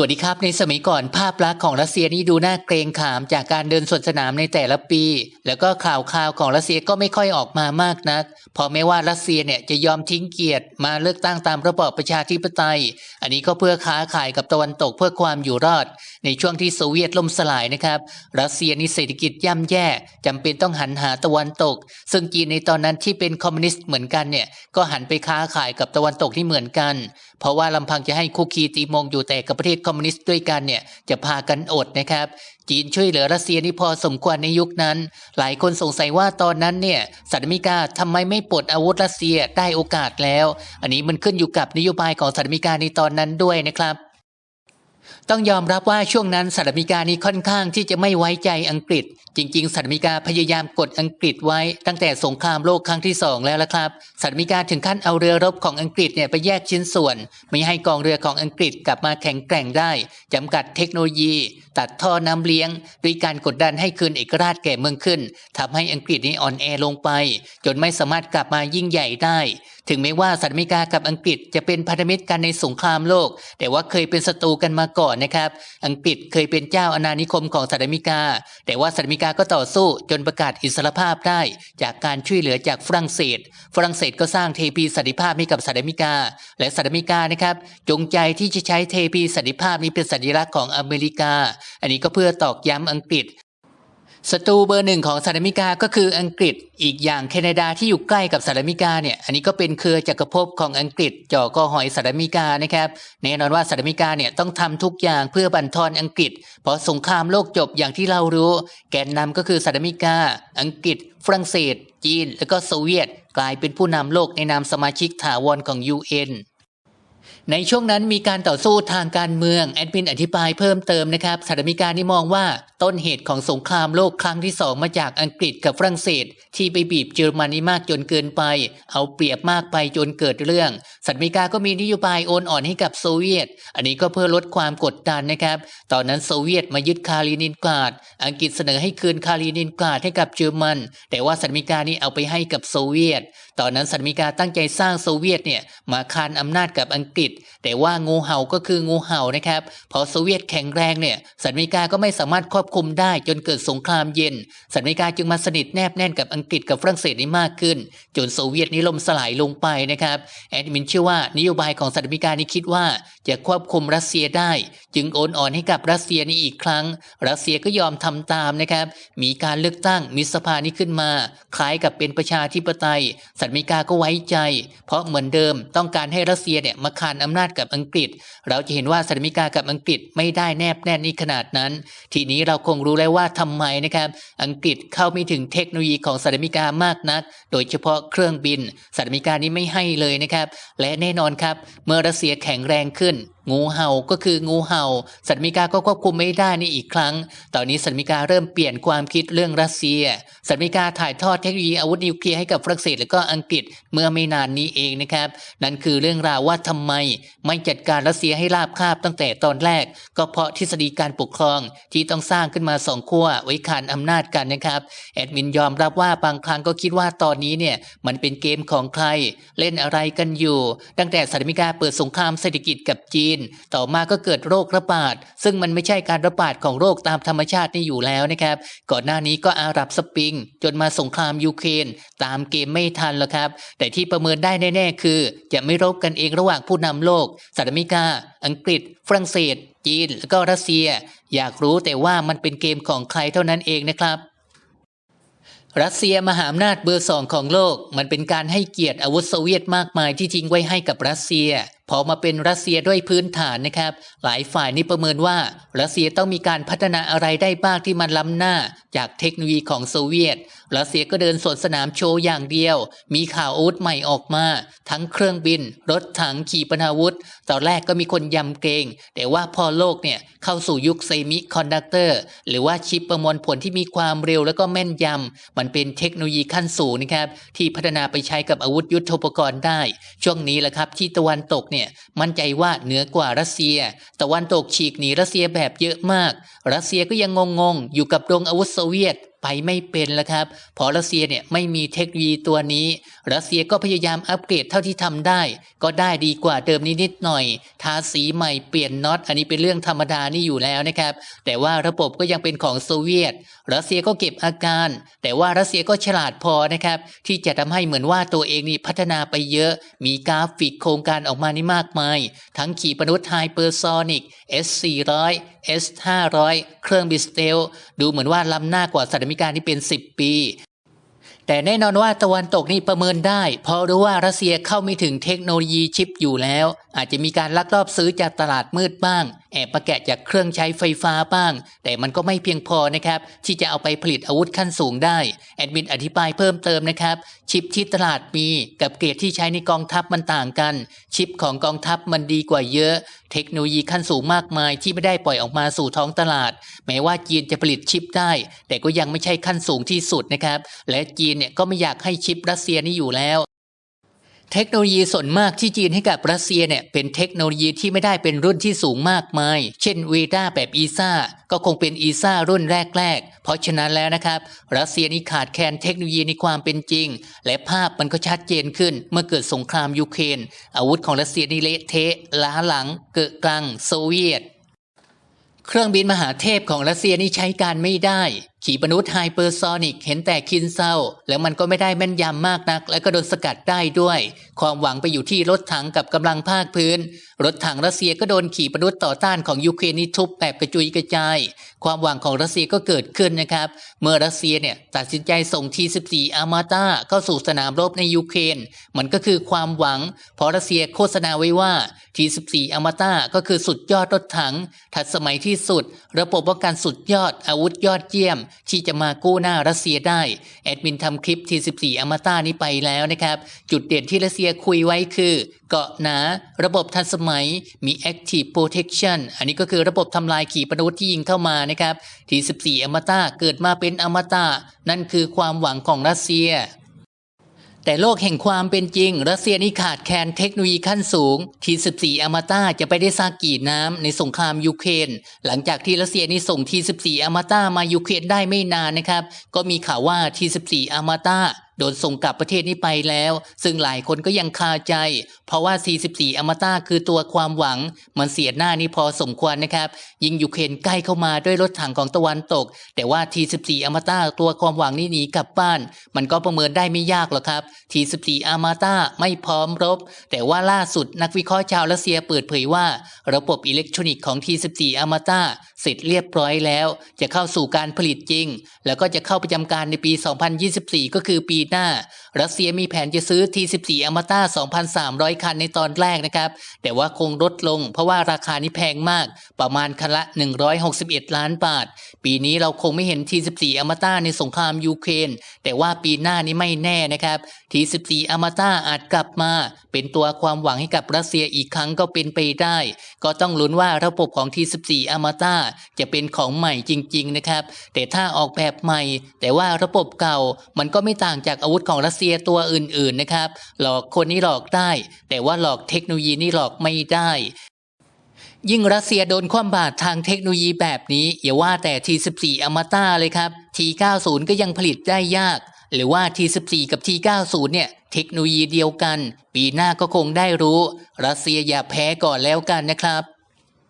สวัสดีครับในสมัยก่อนภาพลักษณ์ของรัสเซียนี่ดูน่าเกรงขามจากการเดินสวนสนามในแต่ละปี แล้วก็ข่าวข่าวของรัสเซียก็ไม่ค่อยออกมามากนักพราะแม้ว่ารัสเซียเนี่ยจะยอมทิ้งเกียรติมาเลือกตั้งตามระบอบประชาธิปไตย อันนี้ก็เพื่อค้าขายกับตะวันตกเพื่อความอยู่รอด ในช่วงที่โซเวียตล่มสลายนะครับรัสเซียนี่เศรษฐกิจย่ำแย่จำเป็นต้องหันหาตะวันตก ซึ่งจีนในตอนนั้นที่เป็นคอมมิวนิสต์เหมือนกันเนี่ยก็หันไปค้าขายกับตะวันตกที่เหมือนกัน เพราะว่าลำพังจะให้คุกคีตีมงอยู่แต่กับประเทศคอมมิวนิสต์ด้วยกันเนี่ยจะพากันอดนะครับ จีนช่วยเหลือรัสเซียนี่พอสมควรในยุคนั้น หลายคนสงสัยว่าตอนนั้นเนี่ยสหรัฐอเมริกาทำไมไม่ปลดอาวุธรัสเซียได้โอกาสแล้ว อันนี้มันขึ้นอยู่กับนโยบายของสหรัฐอเมริกาในตอนนั้นด้วยนะครับ ต้องยอมรับว่าช่วงนั้นสหรัฐอเมริกานี้ค่อนข้างที่จะไม่ไว้ใจอังกฤษ จริง ๆสหรัฐอเมริกาพยายามกดอังกฤษไว้ตั้งแต่สงครามโลกครั้งที่สองแล้วละครับสหรัฐอเมริกาถึงขั้นเอาเรือรบของอังกฤษเนี่ยไปแยกชิ้นส่วน ไม่ให้กองเรือของอังกฤษกลับมาแข็งแกร่งได้จำกัดเทคโนโลยี ตัดท่อน้ำเลี้ยงด้วยการกดดันให้คืนเอกราชแก่เมืองขึ้นทำให้อังกฤษนี่อ่อนแอลงไป จนไม่สามารถกลับมายิ่งใหญ่ได้ ถึงแม้ว่าสหรัฐอเมริกากับอังกฤษจะเป็นพันธมิตรกันในสงครามโลก แต่ว่าเคยเป็นศัตรูกันมาก่อนนะครับ อังกฤษเคยเป็นเจ้าอาณานิคมของสหรัฐอเมริกา แต่ว่าสหรัฐอเมริกาก็ต่อสู้จนประกาศอิสรภาพได้ จากการช่วยเหลือจากฝรั่งเศส ฝรั่งเศสก็สร้างเทพีสันติภาพให้กับสหรัฐอเมริกา และสหรัฐอเมริกานะครับ จงใจที่จะใช้เทพีสันติภาพนี้เป็นสัญลักษณ์ของอเมริกาอันนี้ก็เพื่อตอกย้ำอังกฤษศัตรูเบอร์หนึ่งของสหรัฐอเมริกาก็คืออังกฤษอีกอย่างแคนาดาที่อยู่ใกล้กับสหรัฐอเมริกาเนี่ยอันนี้ก็เป็นเครือจักรภพของอังกฤษจ่อกอหอยสหรัฐอเมริกานะครับแน่นอนว่าสหรัฐอเมริกาเนี่ยต้องทำทุกอย่างเพื่อบั่นทอนอังกฤษ เพราะสงครามโลกจบอย่างที่เรารู้ แกนนำก็คือสหรัฐอเมริกา อังกฤษ ฝรั่งเศส จีน และก็โซเวียต กลายเป็นผู้นำโลกในนามสมาชิกถาวรของ UN ในช่วงนั้นมีการต่อสู้ทางการเมือง แอดมินอธิบายเพิ่มเติมนะครับสหรัฐอเมริกานี่มองว่าต้นเหตุของสงครามโลกครั้งที่สองมาจากอังกฤษกับฝรั่งเศส ที่ไปบีบเยอรมนีมากจนเกินไป เอาเปรียบมากไปจนเกิดเรื่องสหรัฐอเมริกาก็มีนโยบายโอนอ่อนให้กับโซเวียต อันนี้ก็เพื่อลดความกดดันนะครับ ตอนนั้นโซเวียตมายึดคาลินินกราด อังกฤษเสนอให้คืนคาลินินกราดให้กับเยอรมัน แต่ว่าสหรัฐอเมริกานี่เอาไปให้กับโซเวียต ตอนนั้นสหรัฐอเมริกาตั้งใจสร้างโซเวียตเนี่ยมาคานอำนาจกับอังกฤษแต่ว่างูเห่าก็คืองูเห่านะครับพอโซเวียตแข็งแรงเนี่ยสหรัฐอเมริกาก็ไม่สามารถควบคุมได้จนเกิดสงครามเย็นสหรัฐอเมริกาจึงมาสนิทแนบแน่นกับอังกฤษกับฝรั่งเศสนี้มากขึ้น จนโซเวียตนี้ล่มสลายลงไปนะครับแอดมินเชื่อว่านโยบายของสหรัฐอเมริกานี้คิดว่า จะควบคุมรัสเซียได้ จึงโอนอ่อนให้กับรัสเซียนี้อีกครั้ง รัสเซียก็ยอมทำตามนะครับมีการเลือกตั้งมีสภานี้ขึ้นมา คล้ายกับเป็นประชาธิปไตยสหรัฐอเมริกาก็ไว้ใจ เพราะเหมือนเดิมต้องการให้รัสเซียเนี่ยมาคานออำนาจกับอังกฤษ เราจะเห็นว่าสหรัฐอเมริกากับอังกฤษไม่ได้แนบแน่นนี้ขนาดนั้น ทีนี้เราคงรู้แล้วว่าทำไมนะครับอังกฤษเข้าไม่ถึงเทคโนโลยีของสหรัฐอเมริกามากนัก โดยเฉพาะเครื่องบินสหรัฐอเมริกานี้ไม่ให้เลยนะครับและแน่นอนครับเมื่อรัสเซียแข็งแรงขึ้นงูเห่าก็คืองูเห่าสหรัฐอเมริกาก็ควบคุมไม่ได้นี่อีกครั้ง ตอนนี้สหรัฐอเมริกาเริ่มเปลี่ยนความคิดเรื่องรัสเซียสหรัฐอเมริกาถ่ายทอดเทคโนโลยีอาวุธนิวเคลียร์ให้กับฝรั่งเศสและก็อังกฤษเมื่อไม่นานนี้เองนะครับ นั่นคือเรื่องราวว่าทำไม ไม่จัดการรัสเซียให้ราบคาบตั้งแต่ตอนแรก ก็เพราะทฤษฎีการปกครองที่ต้องสร้างขึ้นมาสองขั้วไว้ขานอำนาจกันนะครับแอดมินยอมรับว่าบางครั้งก็คิดว่าตอนนี้เนี่ยมันเป็นเกมของใคร เล่นอะไรกันอยู่ ตั้งแต่สหรัฐอเมริกาเปิดสงครามเศรษฐกิจกับจีนน ต่อมาก็เกิดโรคระบาด ซึ่งมันไม่ใช่การระบาดของโรคตามธรรมชาตินี่อยู่แล้วนะครับ ก่อนหน้านี้ก็อาหรับสปริง จนมาสงครามยูเครนตามเกมไม่ทันแล้วครับ แต่ที่ประเมินได้แน่ ๆ คือ จะไม่รบกันเองระหว่างผู้นำโลกสหรัฐอเมริกา อังกฤษ ฝรั่งเศส จีน แล้วก็รัสเซีย อยากรู้แต่ว่ามันเป็นเกมของใครเท่านั้นเองนะครับรัสเซียมหาอำนาจเบอร์สองของโลก มันเป็นการให้เกียรติอาวุธโซเวียตมากมายที่ทิ้งไว้ให้กับรัสเซีย พอมาเป็นรัสเซียด้วยพื้นฐานนะครับ หลายฝ่ายนี่ประเมินว่ารัสเซียต้องมีการพัฒนาอะไรได้บ้างที่มันล้ำหน้า จากเทคโนโลยีของโซเวียต รัสเซียก็เดินสวนสนามโชว์อย่างเดียว มีข่าวอาวุธใหม่ออกมา ทั้งเครื่องบิน รถถังขีปนาวุธ ตอนแรกก็มีคนยำเกรงแต่ว่าพอโลกเนี่ยเข้าสู่ยุคเซมิคอนดักเตอร์หรือว่าชิปประมวลผลที่มีความเร็วแล้วก็แม่นยำมันเป็นเทคโนโลยีขั้นสูงนะครับที่พัฒนาไปใช้กับอาวุธยุทโธปกรณ์ได้ ช่วงนี้แหละครับที่ตะวันตกเนี่ยมั่นใจว่าเหนือกว่ารัสเซีย ตะวันตกฉีกหนีรัสเซียแบบเยอะมาก รัสเซียก็ยังงงๆ อยู่กับโรงอาวุธโซเวียตไปไม่เป็นแล้วครับพราะรัสเซียเนี่ยไม่มีเทคโนโลยีตัวนี้ รัสเซียก็พยายามอัปเกรดเท่าที่ทำได้ ก็ได้ดีกว่าเดิมนิดๆหน่อย ทาสีใหม่เปลี่ยนน็อต อันนี้เป็นเรื่องธรรมดานี่อยู่แล้วนะครับ แต่ว่าระบบก็ยังเป็นของโซเวียต รัสเซียก็เก็บอาการ แต่ว่ารัสเซียก็ฉลาดพอนะครับ ที่จะทำให้เหมือนว่าตัวเองนี่พัฒนาไปเยอะ มีกราฟิกโครงการออกมานี่มากมาย ทั้งขีปนาวุธไฮเปอร์โซนิก S400 S500 เครื่องบิสเตลดูเหมือนว่าล้ำหน้ากว่าสหรัฐอเมริกาที่เป็น 10 ปี แต่แน่นอนว่าตะวันตกนี่ประเมินได้ เพราะรู้ว่ารัสเซียเข้าไม่ถึงเทคโนโลยีชิปอยู่แล้ว อาจจะมีการลักลอบซื้อจากตลาดมืดบ้าง แอบประแกะจากเครื่องใช้ไฟฟ้าบ้าง แต่มันก็ไม่เพียงพอนะครับที่จะเอาไปผลิตอาวุธขั้นสูงได้แอดมินอธิบายเพิ่มเติมนะครับ ชิปที่ตลาดมีกับเกรดที่ใช้ในกองทัพมันต่างกัน ชิปของกองทัพมันดีกว่าเยอะ เทคโนโลยีขั้นสูงมากมายที่ไม่ได้ปล่อยออกมาสู่ท้องตลาด แม้ว่าจีนจะผลิตชิปได้ แต่ก็ยังไม่ใช่ขั้นสูงที่สุดนะครับและจีนเนี่ยก็ไม่อยากให้ชิปรัสเซียนี่อยู่แล้ว เทคโนโลยีส่วนมากที่จีนให้กับรัสเซียเนี่ยเป็นเทคโนโลยีที่ไม่ได้เป็นรุ่นที่สูงมากมาย เช่นวีด้าแบบอีซ่าก็คงเป็นอีซ่ารุ่นแรก ๆ เพราะฉะนั้นแล้วนะครับ รัสเซียนี่ขาดแคลนเทคโนโลยีในความเป็นจริง และภาพมันก็ชัดเจนขึ้น เมื่อเกิดสงครามยูเครนอาวุธของรัสเซียนี่เละเทะล้าหลัง เกิดกลางโซเวียต เครื่องบินมหาเทพของรัสเซียนี่ใช้การไม่ได้ ขีปนาวุธไฮเปอร์โซนิกเห็นแต่คินเซาแล้วมันก็ไม่ได้แม่นยำมากนัก และก็โดนสกัดได้ด้วย ความหวังไปอยู่ที่รถถังกับกำลังภาคพื้น รถถังรัสเซียก็โดนขีปนาวุธต่อต้านของยูเครนนี่ทุบแบบกระจุยกระจาย ความหวังของรัสเซียก็เกิดขึ้นนะครับ เมื่อรัสเซียเนี่ยตัดสินใจส่งที14อามาตาเข้าสู่สนามรบในยูเครนมันก็คือความหวัง เพราะรัสเซียโฆษณาไว้ว่าที14อามาตาก็คือสุดยอดรถถัง ทันสมัยที่สุด ระบบป้องกันสุดยอดอาวุธยอดเยี่ยมที่จะมากู้หน้ารัสเซียได้ แอดมินทำคลิปที14อมาตานี้ไปแล้วนะครับ จุดเด่นที่รัสเซียคุยไว้คือ เกาะหนา ระบบทันสมัย มี Active Protection อันนี้ก็คือระบบทำลายขีปนาวุธที่ยิงเข้ามานะครับที14อมตาเกิดมาเป็นอมตะนั่นคือความหวังของรัสเซีย แต่โลกแห่งความเป็นจริง รัสเซียนี่ขาดแคลนเทคโนโลยีขั้นสูง ที14อมตาจะไปได้ซากกี่น้ำในสงครามยูเครนหลังจากที่รัสเซียนี่ส่งที14อมตามายูเครนได้ไม่นานนะครับ ก็มีข่าวว่าที14อมตา โดนส่งกลับประเทศนี้ไปแล้ว ซึ่งหลายคนก็ยังคาใจ เพราะว่า 44 อมตะคือตัวความหวัง มันเสียหน้านี่พอสมควรนะครับ ยิงยูเครนใกล้เข้ามาด้วยรถถังของตะวันตก แต่ว่า T14 อมตะตัวความหวังนี่หนีกลับบ้าน มันก็ประเมินได้ไม่ยากหรอกครับ T14 อมตะไม่พร้อมรบ แต่ว่าล่าสุดนักวิเคราะห์ชาวรัสเซียเปิดเผยว่า ระบบอิเล็กทรอนิกส์ของ T14 อมตะเสร็จเรียบร้อยแล้ว จะเข้าสู่การผลิตจริง แล้วก็จะเข้าประจำการในปี 2024 ก็คือปีหน้า รัสเซียมีแผนจะซื้อ T14 อมตะ2,300 คันในตอนแรกนะครับ แต่ว่าคงลดลง เพราะว่าราคานี้แพงมาก ประมาณคันละ 161 ล้านบาท ปีนี้เราคงไม่เห็น T14 อมตะในสงครามยูเครน แต่ว่าปีหน้านี้ไม่แน่นะครับ T14 อมตะอาจกลับมา เป็นตัวความหวังให้กับรัสเซียอีกครั้งก็เป็นไปได้ ก็ต้องลุ้นว่าระบบของ T14 อมตะจะเป็นของใหม่จริง ๆ นะครับ แต่ถ้าออกแบบใหม่ แต่ว่าระบบเก่ามันก็ไม่ต่างจากจากอาวุธของรัสเซียตัวอื่นๆนะครับ หลอกคนนี่หลอกได้ แต่ว่าหลอกเทคโนโลยีนี่หลอกไม่ได้ ยิ่งรัสเซียโดนคว่ำบาตรทางเทคโนโลยีแบบนี้ อย่าว่าแต่ T14 อมตะเลยครับ T90 ก็ยังผลิตได้ยาก หรือว่า T14 กับ T90 เนี่ยเทคโนโลยีเดียวกัน ปีหน้าก็คงได้รู้ รัสเซียอย่าแพ้ก่อนแล้วกันนะครับ